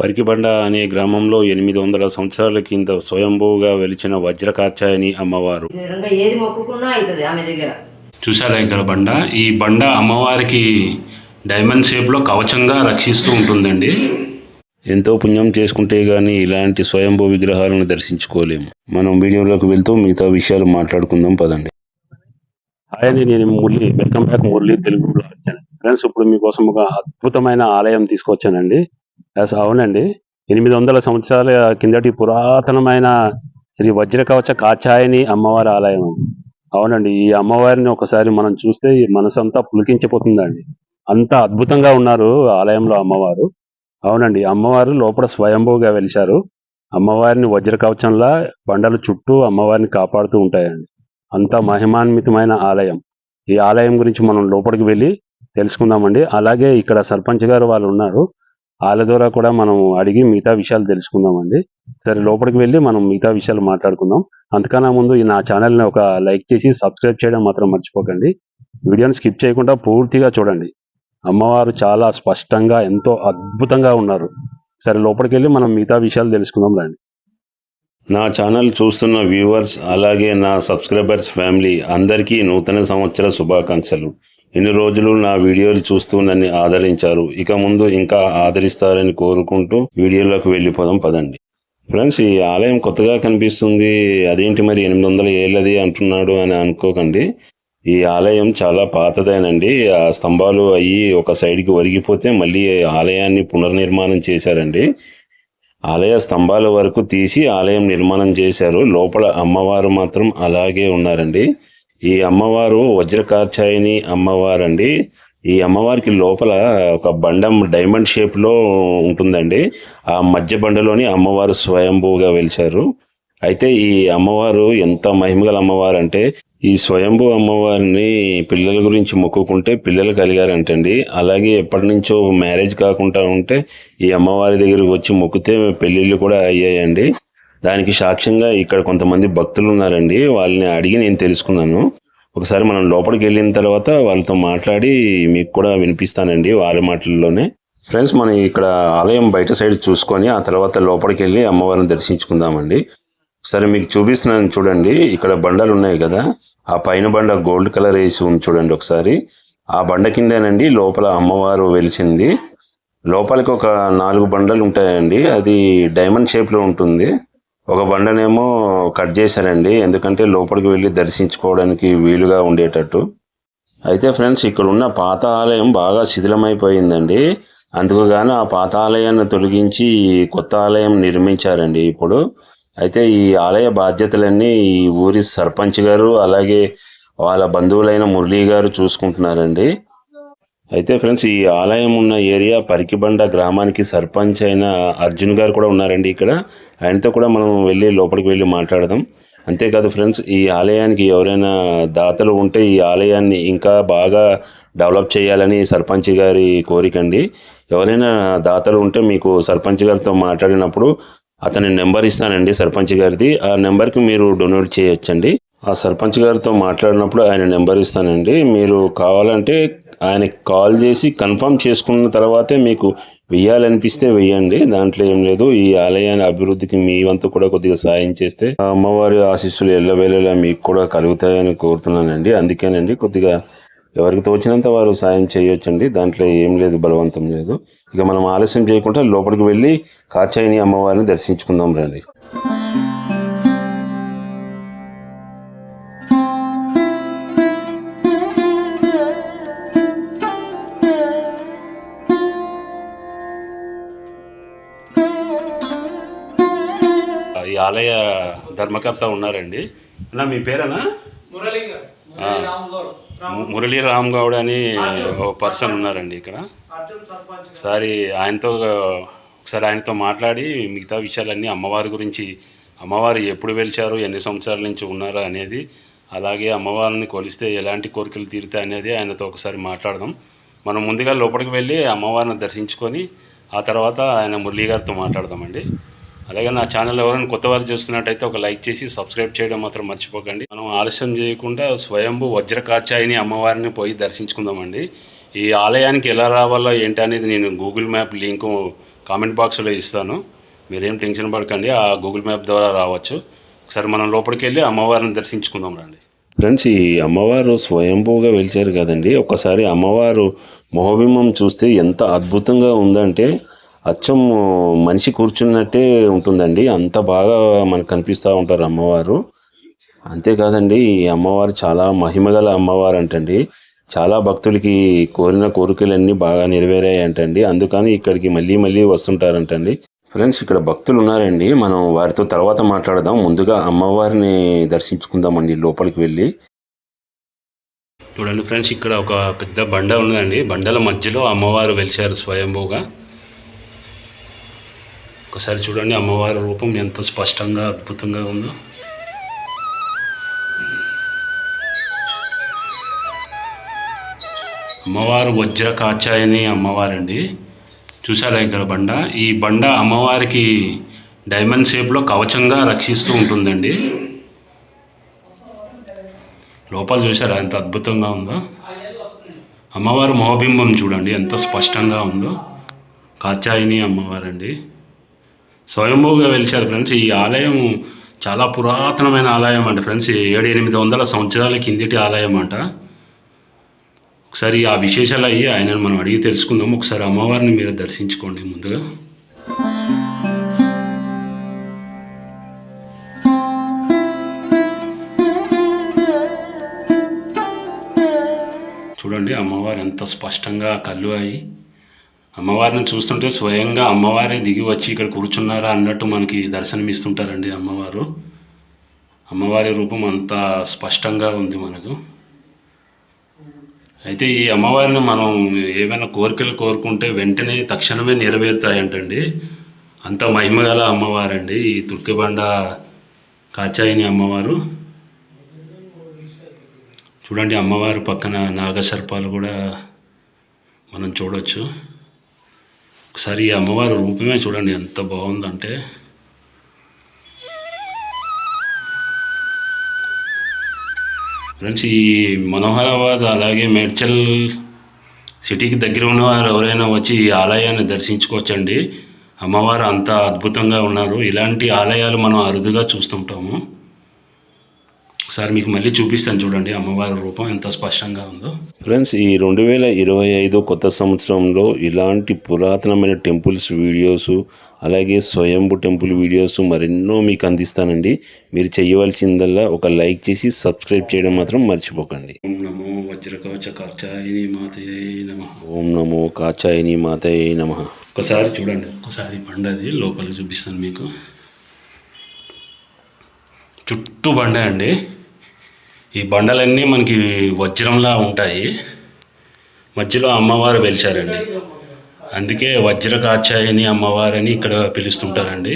పరికిబండ అనే గ్రామంలో ఎనిమిది వందల సంవత్సరాల కింద స్వయంభూగా వెలిచిన వజ్రకాచాయని అమ్మవారు. ఇంకా ఏది మొక్కుకున్నా అవుతుంది ఆమె దగ్గర. చూసారా ఇక్కడ బండ? ఈ బండ అమ్మవారికి డైమండ్ షేప్లో కవచంగా రక్షిస్తూ ఉంటుందండి. ఎంతో పుణ్యం చేసుకుంటే గానీ ఇలాంటి స్వయంభూ విగ్రహాలను దర్శించుకోలేము. మనం వీడియోలోకి వెళ్తూ మిగతా విషయాలు మాట్లాడుకుందాం పదండి. హాయ్ అండి నేను Murali. Welcome back Murali Telugu friends ఇప్పుడు మీకోసం ఒక అద్భుతమైన ఆలయం తీసుకొచ్చానండి. అవునండి. ఎనిమిది వందల సంవత్సరాల కిందటి పురాతనమైన శ్రీ వజ్రకవచ కాచాయని అమ్మవారి ఆలయం అండి అవునండి. ఈ అమ్మవారిని ఒకసారి మనం చూస్తే ఈ మనసు అంతా పులికించిపోతుందండి. అంత అద్భుతంగా ఉన్నారు ఆలయంలో అమ్మవారు. అవునండి. అమ్మవారు లోపల స్వయంభూగా వెలిశారు. అమ్మవారిని వజ్ర కవచంలా బండల చుట్టూ అమ్మవారిని కాపాడుతూ ఉంటాయండి. అంత మహిమాన్వితమైన ఆలయం. ఈ ఆలయం గురించి మనం లోపలికి వెళ్ళి తెలుసుకుందామండి. అలాగే ఇక్కడ సర్పంచ్ గారు వాళ్ళు ఉన్నారు. వాళ్ళ ద్వారా కూడా మనం అడిగి మిగతా విషయాలు తెలుసుకుందామండి. సరే లోపలికి వెళ్ళి మనం మిగతా విషయాలు మాట్లాడుకుందాం. అంతకన్నా ముందు ఈ నా ఛానల్ని ఒక లైక్ చేసి సబ్స్క్రైబ్ చేయడం మాత్రం మర్చిపోకండి. వీడియోని స్కిప్ చేయకుండా పూర్తిగా చూడండి. అమ్మవారు చాలా స్పష్టంగా ఎంతో అద్భుతంగా ఉన్నారు. సరే లోపలికి వెళ్ళి మనం మిగతా విషయాలు తెలుసుకుందాం రండి. నా ఛానల్ చూస్తున్న వ్యూవర్స్ అలాగే నా సబ్స్క్రైబర్స్ ఫ్యామిలీ అందరికీ నూతన సంవత్సర శుభాకాంక్షలు. ఇన్ని రోజులు నా వీడియోలు చూస్తూ నన్ను ఆదరించారు. ఇక ముందు ఇంకా ఆదరిస్తారని కోరుకుంటూ వీడియోలోకి వెళ్ళిపోదాం పదండి. ఫ్రెండ్స్ ఈ ఆలయం కొత్తగా కనిపిస్తుంది. అదేంటి మరి ఎనిమిది వందల ఏళ్ళది అంటున్నాడు అని అనుకోకండి. ఈ ఆలయం చాలా పాతదేనండి. ఆ స్తంభాలు అయ్యి ఒక సైడ్కి ఒరిగిపోతే మళ్ళీ ఆలయాన్ని పునర్నిర్మాణం చేశారండి. ఆలయ స్తంభాల వరకు తీసి ఆలయం నిర్మాణం చేశారు. లోపల అమ్మవారు మాత్రం అలాగే ఉన్నారండి. ఈ అమ్మవారు వజ్రకాచాయని అమ్మవారండి. ఈ అమ్మవారికి లోపల ఒక బండం డైమండ్ షేప్లో ఉంటుందండి. ఆ మధ్య బండలోని అమ్మవారు స్వయంభూగా వెలిచారు. అయితే ఈ అమ్మవారు ఎంత మహిమగల అమ్మవారు అంటే ఈ స్వయంభూ అమ్మవారిని పిల్లల గురించి మొక్కుకుంటే పిల్లలు కలిగారంటండి. అలాగే ఎప్పటి నుంచో మ్యారేజ్ కాకుండా ఉంటే ఈ అమ్మవారి దగ్గరికి వచ్చి మొక్కితే పెళ్ళిళ్ళు కూడా అయ్యాయండి. దానికి సాక్ష్యంగా ఇక్కడ కొంతమంది భక్తులు ఉన్నారండి. వాళ్ళని అడిగి నేను తెలుసుకున్నాను. ఒకసారి మనం లోపలికి వెళ్ళిన తర్వాత వాళ్ళతో మాట్లాడి మీకు కూడా వినిపిస్తానండి వాళ్ళ మాటల్లోనే. ఫ్రెండ్స్ మనం ఇక్కడ ఆలయం బయట సైడ్ చూసుకొని ఆ తర్వాత లోపలికి వెళ్ళి అమ్మవారిని దర్శించుకుందామండి. సరే మీకు చూపిస్తున్నాను చూడండి. ఇక్కడ బండలు ఉన్నాయి కదా. ఆ పైన బండ గోల్డ్ కలర్ వేసి ఉంది చూడండి ఒకసారి. ఆ బండ కిందేనండి లోపల అమ్మవారు వెలిసింది. లోపలికి ఒక నాలుగు బండలు ఉంటాయండి. అది డైమండ్ షేప్లో ఉంటుంది. ఒక బండనేమో కట్ చేశారండి. ఎందుకంటే లోపలికి వెళ్ళి దర్శించుకోవడానికి వీలుగా ఉండేటట్టు. అయితే ఫ్రెండ్స్ ఇక్కడ ఉన్న పాత ఆలయం బాగా శిథిలమైపోయిందండి. అందుకు గాను ఆ పాత ఆలయాన్ని తొలగించి కొత్త ఆలయం నిర్మించారండి ఇప్పుడు. అయితే ఈ ఆలయ బాధ్యతలన్నీ ఈ ఊరి సర్పంచ్ గారు అలాగే వాళ్ళ బంధువులైన మురళీ గారు చూసుకుంటున్నారండి. అయితే ఫ్రెండ్స్ ఈ ఆలయం ఉన్న ఏరియా పరికిబండ గ్రామానికి సర్పంచ్ అయిన అర్జున్ గారు కూడా ఉన్నారండి ఇక్కడ. ఆయనతో కూడా మనం వెళ్ళి లోపలికి వెళ్ళి మాట్లాడదాం. అంతేకాదు ఫ్రెండ్స్ ఈ ఆలయానికి ఎవరైనా దాతలు ఉంటే ఈ ఆలయాన్ని ఇంకా బాగా డెవలప్ చేయాలని సర్పంచ్ గారి కోరికండి ఎవరైనా దాతలు ఉంటే మీకు సర్పంచ్ గారితో మాట్లాడినప్పుడు అతని నెంబర్ ఇస్తానండి సర్పంచ్ గారిది. ఆ నెంబర్కి మీరు డొనేట్ చేయొచ్చండి. ఆ సర్పంచ్ గారితో మాట్లాడినప్పుడు ఆయన నెంబర్ ఇస్తానండి. మీరు కావాలంటే ఆయనకి కాల్ చేసి కన్ఫర్మ్ చేసుకున్న తర్వాతే మీకు వెయ్యాలనిపిస్తే వెయ్యండి. దాంట్లో ఏం లేదు. ఈ ఆలయాన్ని అభివృద్ధికి మీ వంతు కూడా కొద్దిగా సాయం చేస్తే అమ్మవారి ఆశీస్సులు ఎల్లవేళలా మీకు కూడా కలుగుతాయని కోరుతున్నానండి. అందుకేనండి కొద్దిగా ఎవరికి తోచినంత వారు సాయం చేయొచ్చండి. దాంట్లో ఏం లేదు బలవంతం లేదు. ఇక మనం ఆలస్యం చేయకుండా లోపలికి వెళ్ళి కాచాయిని అమ్మవారిని దర్శించుకుందాం రండి. ఈ ఆలయ ధర్మకర్త ఉన్నారండి. అన్న మీ పేరేనా మురళి రామ్ గౌడ్. అని ఒక పర్సన్ ఉన్నారండి ఇక్కడ. ఒకసారి ఆయనతో ఒకసారి ఆయనతో మాట్లాడి మిగతా విషయాలన్నీ అమ్మవారి గురించి అమ్మవారు ఎప్పుడు వెలిచారు ఎన్ని సంవత్సరాల నుంచి ఉన్నారు అనేది అలాగే అమ్మవారిని కొలిస్తే ఎలాంటి కోరికలు తీరుతాయి అనేది ఆయనతో ఒకసారి మాట్లాడదాం. మనం ముందుగా లోపలికి వెళ్ళి అమ్మవారిని దర్శించుకొని ఆ తర్వాత ఆయన మురళీ గారితో మాట్లాడదామండి. అలాగే నా ఛానల్ ఎవరైనా కొత్త వారు చూస్తున్నట్టయితే ఒక లైక్ చేసి సబ్స్క్రైబ్ చేయడం మాత్రం మర్చిపోకండి. మనం ఆలస్యం చేయకుండా స్వయంభు వజ్రకాచాయిని అమ్మవారిని పోయి దర్శించుకుందామండి. ఈ ఆలయానికి ఎలా రావాలో ఏంటి అనేది నేను గూగుల్ మ్యాప్ లింక్ కామెంట్ బాక్స్లో ఇస్తాను. మీరేం టెన్షన్ పడకండి ఆ గూగుల్ మ్యాప్ ద్వారా రావచ్చు. ఒకసారి మనం లోపలికి వెళ్ళి అమ్మవారిని దర్శించుకుందాం రండి. ఫ్రెండ్స్ ఈ అమ్మవారు స్వయంభూగా వెలిచారు కదండి. ఒకసారి అమ్మవారు మొహబింబం చూస్తే ఎంత అద్భుతంగా ఉందంటే అచ్చం మనిషి కూర్చున్నట్టే ఉంటుందండి. అంత బాగా మనకు కనిపిస్తూ ఉంటారు అమ్మవారు. అంతేకాదండి ఈ అమ్మవారు చాలా మహిమగల అమ్మవారు అంటండి చాలా భక్తులకి కోరిన కోరికలన్నీ బాగా నెరవేరాయంటండి. అందుకని ఇక్కడికి మళ్ళీ మళ్ళీ వస్తుంటారంటండి. ఫ్రెండ్స్ ఇక్కడ భక్తులు ఉన్నారండి. మనం వారితో తర్వాత మాట్లాడదాం. ముందుగా అమ్మవారిని దర్శించుకుందామండి లోపలికి వెళ్ళి. చూడండి ఫ్రెండ్స్ ఇక్కడ ఒక పెద్ద బండ ఉన్నదండి. బండల మధ్యలో అమ్మవారు వెలిచారు స్వయంభూగా. ఒకసారి చూడండి అమ్మవారి రూపం ఎంత స్పష్టంగా అద్భుతంగా ఉందో. అమ్మవారు వజ్ర కాచాయని అమ్మవారండి. చూసారా ఇక్కడ బండ? ఈ బండ అమ్మవారికి డైమండ్ షేప్లో కవచంగా రక్షిస్తూ ఉంటుందండి. లోపల చూసారా ఎంత అద్భుతంగా ఉందో? అమ్మవారు మోబింబం చూడండి ఎంత స్పష్టంగా ఉందో. కాచాయిని అమ్మవారండి. స్వయంభూగా వెలిచారు ఫ్రెండ్స్. ఈ ఆలయం చాలా పురాతనమైన ఆలయం అంట ఫ్రెండ్స్. ఏడు ఎనిమిది వందల సంవత్సరాల కిందటి ఆలయం అంట. ఒకసారి ఆ విశేషాలు అయ్యి ఆయనను మనం అడిగి తెలుసుకుందాం. ఒకసారి అమ్మవారిని మీరు దర్శించుకోండి ముందుగా. చూడండి అమ్మవారు ఎంత స్పష్టంగా కళ్ళు అయ్యి అమ్మవారిని చూస్తుంటే స్వయంగా అమ్మవారే దిగి వచ్చి ఇక్కడ కూర్చున్నారా అన్నట్టు మనకి దర్శనమిస్తుంటారండి అమ్మవారు. అమ్మవారి రూపం అంత స్పష్టంగా ఉంది మనకు. అయితే ఈ అమ్మవారిని మనం ఏమైనా కోరికలు కోరుకుంటే వెంటనే తక్షణమే నెరవేరుతాయంటండి. అంత మహిమగల అమ్మవారండి ఈ తుర్కిబండ కాచాయిని అమ్మవారు. చూడండి అమ్మవారి పక్కన నాగసర్పాలు కూడా మనం చూడొచ్చు. ఒకసారి ఈ అమ్మవారి రూపమే చూడండి ఎంత బాగుందంటే. ఫ్రెండ్స్ ఈ మనోహరాబాద్ అలాగే మేడ్చల్ సిటీకి దగ్గర ఉన్నవారు ఎవరైనా వచ్చి ఈ ఆలయాన్ని దర్శించుకోవచ్చండి. అమ్మవారు అంత అద్భుతంగా ఉన్నారు. ఇలాంటి ఆలయాలు మనం అరుదుగా చూస్తుంటాము. ఒకసారి మీకు మళ్ళీ చూపిస్తాను చూడండి అమ్మవారి రూపం ఎంత స్పష్టంగా ఉందో. ఫ్రెండ్స్ ఈ రెండు వేల ఇరవై ఐదు కొత్త సంవత్సరంలో ఇలాంటి పురాతనమైన టెంపుల్స్ వీడియోస్ అలాగే స్వయంభు టెంపుల్ వీడియోస్ మరెన్నో మీకు అందిస్తానండి. మీరు చేయవలసిందల్లా ఒక లైక్ చేసి సబ్స్క్రైబ్ చేయడం మాత్రం మర్చిపోకండి. ఓం నమో వజ్రకవచ కార్చాయిని మాతయే నమ. ఓం నమో కాచాయిని మాతయే నమ. ఒకసారి చూడండి ఒకసారి బండది లోపల చూపిస్తాను మీకు. చుట్టూ బండ అండి. ఈ బండలన్నీ మనకి వజ్రంలా ఉంటాయి. మధ్యలో అమ్మవారు వెలిచారండి. అందుకే వజ్రకాచాయని అమ్మవారని ఇక్కడ పిలుస్తుంటారండి.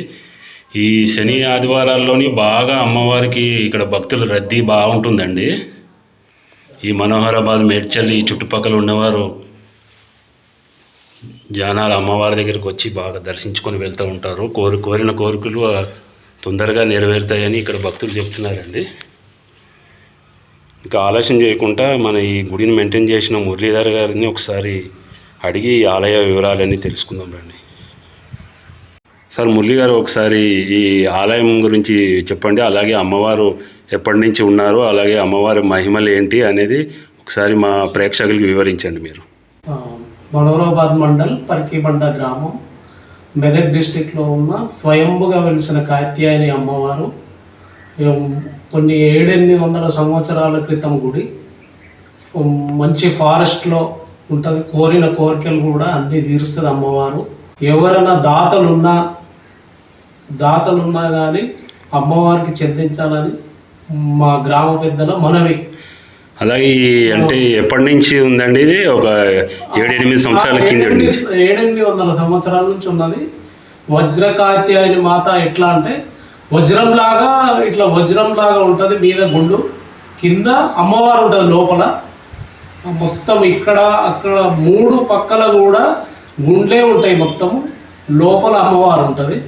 ఈ శని ఆదివారాల్లోని బాగా అమ్మవారికి ఇక్కడ భక్తుల రద్దీ బాగుంటుందండి. ఈ మనోహరాబాద్ మేడ్చల్ ఈ చుట్టుపక్కల ఉన్నవారు జనాలు అమ్మవారి దగ్గరికి వచ్చి బాగా దర్శించుకొని వెళ్తూ ఉంటారు. కోరి కోరిన కోరికలు తొందరగా నెరవేరుతాయని ఇక్కడ భక్తులు చెప్తున్నారండి. ఇంకా ఆలస్యం చేయకుండా మన ఈ గుడిని మెయింటైన్ చేసిన మురళీధర్ గారిని ఒకసారి అడిగి ఆలయ వివరాలన్నీ తెలుసుకుందాం రండి. సార్ మురళి గారు ఒకసారి ఈ ఆలయం గురించి చెప్పండి. అలాగే అమ్మవారు ఎప్పటి నుంచి ఉన్నారు అలాగే అమ్మవారి మహిమలు ఏంటి అనేది ఒకసారి మా ప్రేక్షకులకి వివరించండి మీరు. మనోరాబాద్ మండల్ పర్కిబండ గ్రామం మెదక్ డిస్టిక్లో ఉన్న స్వయంభుగా వెలిసిన కాత్యాయని అమ్మవారు కొన్ని ఏడెనిమిది వందల సంవత్సరాల క్రితం గుడి. మంచి ఫారెస్ట్లో ఉంటుంది. కోరిన కోరికలు కూడా అన్నీ తీరుస్తుంది అమ్మవారు. ఎవరైనా దాతలున్నా దాతలున్నా కానీ అమ్మవారికి చెల్లించాలని మా గ్రామ పెద్దల మనవి. అలాగే అంటే ఎప్పటి నుంచి ఉందండి ఇది? ఒక ఏడెనిమిది సంవత్సరాల కింద ఏడెనిమిది వందల సంవత్సరాల నుంచి ఉన్నది. వజ్రకాత్యాయని మాత ఎట్లా అంటే వజ్రంలాగా ఇట్లా వజ్రంలాగా ఉంటుంది మీద గుండు. కింద అమ్మవారు ఉంటుంది లోపల. మొత్తం ఇక్కడ అక్కడ మూడు పక్కల కూడా గుండ్లే ఉంటాయి మొత్తం. లోపల అమ్మవారు ఉంటుంది.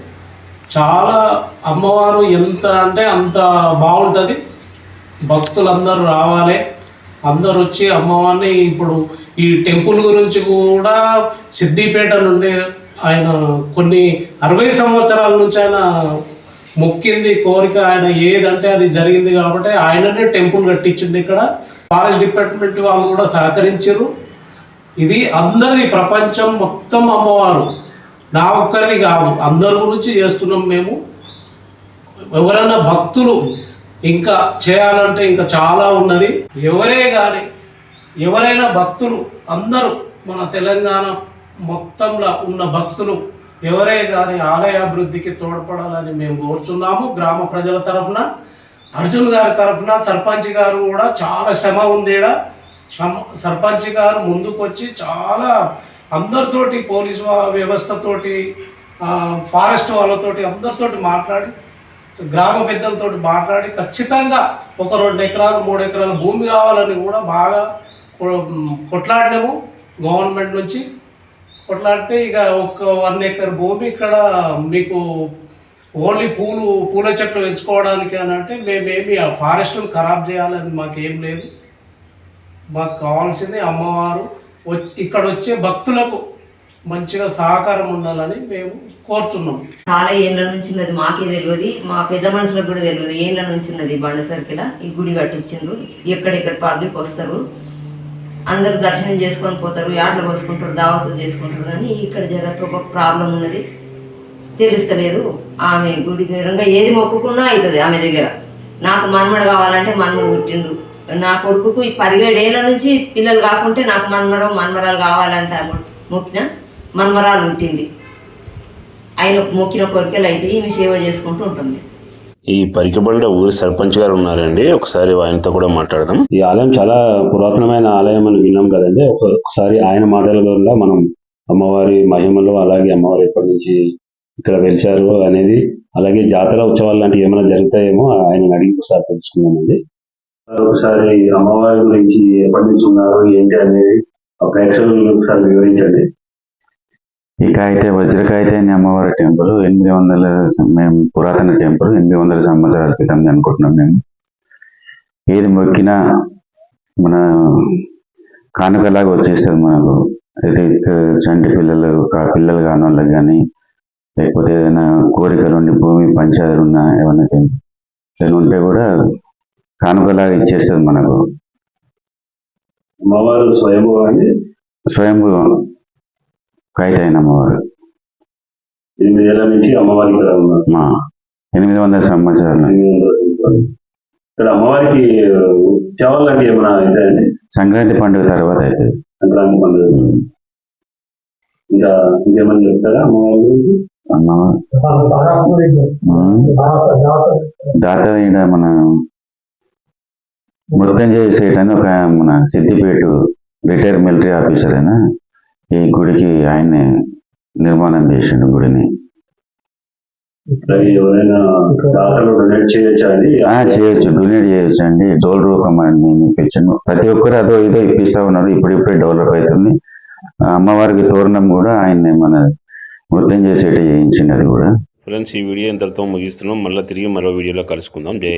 చాలా అమ్మవారు ఎంత అంటే అంత బాగుంటుంది. భక్తులందరూ రావాలి. అందరు వచ్చి అమ్మవారిని ఇప్పుడు ఈ టెంపుల్ గురించి కూడా సిద్దిపేట నుండి ఆయన కొన్ని అరవై సంవత్సరాల నుంచి ఆయన మొక్కింది కోరిక ఆయన ఏదంటే అది జరిగింది కాబట్టి ఆయననే టెంపుల్ కట్టించింది ఇక్కడ. ఫారెస్ట్ డిపార్ట్మెంట్ వాళ్ళు కూడా సహకరించారు ఇది అందరిది ప్రపంచం మొత్తం అమ్మవారు. నా ఒక్కరిది కాదు అందరి గురించి చేస్తున్నాం మేము. ఎవరైనా భక్తులు ఇంకా చేయాలంటే ఇంకా చాలా ఉన్నది. ఎవరే కానీ ఎవరైనా భక్తులు అందరూ మన తెలంగాణ మొత్తంలో ఉన్న భక్తులు ఎవరే కానీ ఆలయ అభివృద్ధికి తోడ్పడాలని మేము కోరుచున్నాము గ్రామ ప్రజల తరఫున అర్జున్ గారి తరఫున సర్పంచ్ గారు కూడా చాలా శ్రమ ఉంది ఈడ. శ్రమ సర్పంచ్ గారు ముందుకొచ్చి చాలా అందరితోటి పోలీసు వ్యవస్థతోటి ఫారెస్ట్ వాళ్ళతోటి అందరితోటి మాట్లాడి గ్రామ పెద్దలతో మాట్లాడి ఖచ్చితంగా ఒక రెండు ఎకరాలు మూడు ఎకరాల భూమి కావాలని కూడా బాగా కొట్లాడినాము గవర్నమెంట్ నుంచి. కొట్లాడితే ఇక ఒక వన్ ఎకర్ భూమి ఇక్కడ మీకు ఓన్లీ పూలు పూల చెట్లు పెంచుకోవడానికి అని అంటే మేమేమి ఆ ఫారెస్ట్ను ఖరాబ్ చేయాలని మాకేం లేదు. మాకు కావాల్సింది అమ్మవారు ఇక్కడ వచ్చే భక్తులకు మంచిగా సహకారం ఉండాలని మేము కోరుతున్నాం. చాలా ఏళ్ళ నుంచి ఉన్నది మాకే తెలియదు మా పెద్ద మనుషులకు కూడా తెలియదు ఏళ్ళ నుంచి ఉన్నది బండ సర్కిల ఈ గుడి కట్టించిండ్రు ఎక్కడెక్కడ పబ్లిక్ వస్తారు అందరు దర్శనం చేసుకొని పోతారు యాడ్లు పోసుకుంటారు దావతులు చేసుకుంటారు కానీ ఇక్కడ జరగదు ఒక ప్రాబ్లం ఉన్నది. తెలుస్తలేదు. ఆమె గుడి దూరంగా ఏది మొక్కుకున్నా అవుతుంది ఆమె దగ్గర. నాకు మన్మడు కావాలంటే మన్మడు పుట్టిండు. నా కొడుకుకు ఈ పదిహేడు ఏళ్ళ నుంచి పిల్లలు కాకుంటే నాకు మన్మడం మన్మరాలు కావాలంటే మొక్కిన మన్మరాలు పుట్టింది. ఆయన మొక్కిన కోరికలు అయితే ఈమె సేవ చేసుకుంటూ ఉంటుంది. ఈ పరికబండ ఊరి సర్పంచ్ గారు ఉన్నారండి. ఒకసారి ఆయనతో కూడా మాట్లాడదాం. ఈ ఆలయం చాలా పురాతనమైన ఆలయం అని విన్నాం కదండి. ఒక- ఒకసారి ఆయన మాటల వల్ల మనం అమ్మవారి మహిమలు అలాగే అమ్మవారు ఎప్పటి నుంచి ఇక్కడ వెలిచారు అనేది అలాగే జాతర ఉత్సవాలు లాంటివి ఏమైనా జరుగుతాయేమో ఆయన అడిగి ఒకసారి తెలుసుకుందామండి. ఒకసారి అమ్మవారి గురించి ఎప్పటి నుంచి ఉన్నారు ఏంటి అనేది ఆ ప్రేక్షకులకు ఒకసారి వివరించండి. ఇక అయితే వజ్రకాయితేని అమ్మవారి టెంపుల్ ఎనిమిది వందల మేము పురాతన టెంపుల్ ఎనిమిది వందల సంవత్సరాల క్రితం అనుకుంటున్నాం మేము. ఏది మొక్కినా మన కానుకలాగా వచ్చేస్తుంది మనకు అయితే చంటి పిల్లలు పిల్లలు కాని వాళ్ళకి కానీ లేకపోతే ఏదైనా కోరికలు ఉండి భూమి పంచాయతీలు ఉన్నా ఇట్లా ఉంటే కూడా కానుకలాగా ఇచ్చేస్తుంది మనకు. అమ్మవారు స్వయంభూ అండి? స్వయంభూ కాయితైన అమ్మవారు ఎనిమిది వందల సంవత్సరాలు. ఇక్కడ అమ్మవారికి ఉత్సవాలు లాంటివి ఏమైనా అవుతాయండి సంక్రాంతి పండుగ తర్వాత అయితే సంక్రాంతి పండుగ. ఇంకా ఇంకేమైనా చెప్తారా అమ్మవారి గురించి? దాత ఈడ మన మృత్యుంజయ సేట్ అని ఒక మన సిద్దిపేట రిటైర్ మిలిటరీ ఆఫీసర్ అయినా ఈ గుడికి ఆయనే నిర్మాణం చేసిండు గుడిని. చేయొచ్చా అండి? ఆ చేయొచ్చు. డొనేట్ చేయొచ్చు అండి. డోల్ రూపం అని నేను ఇప్పించాను ప్రతి ఒక్కరు అదో ఇదో ఇప్పిస్తా ఉన్నారు. ఇప్పుడిప్పుడే డెవలప్ అవుతుంది ఆ అమ్మవారికి తోరణం కూడా ఆయన్నే మన మృత్యుంజయ సేట చేయించింది అది కూడా. ఫ్రెండ్స్ ఈ వీడియో ఇంతటితో ముగిస్తున్నాం. మళ్ళీ తిరిగి మరో వీడియోలో కలుసుకుందాం. జై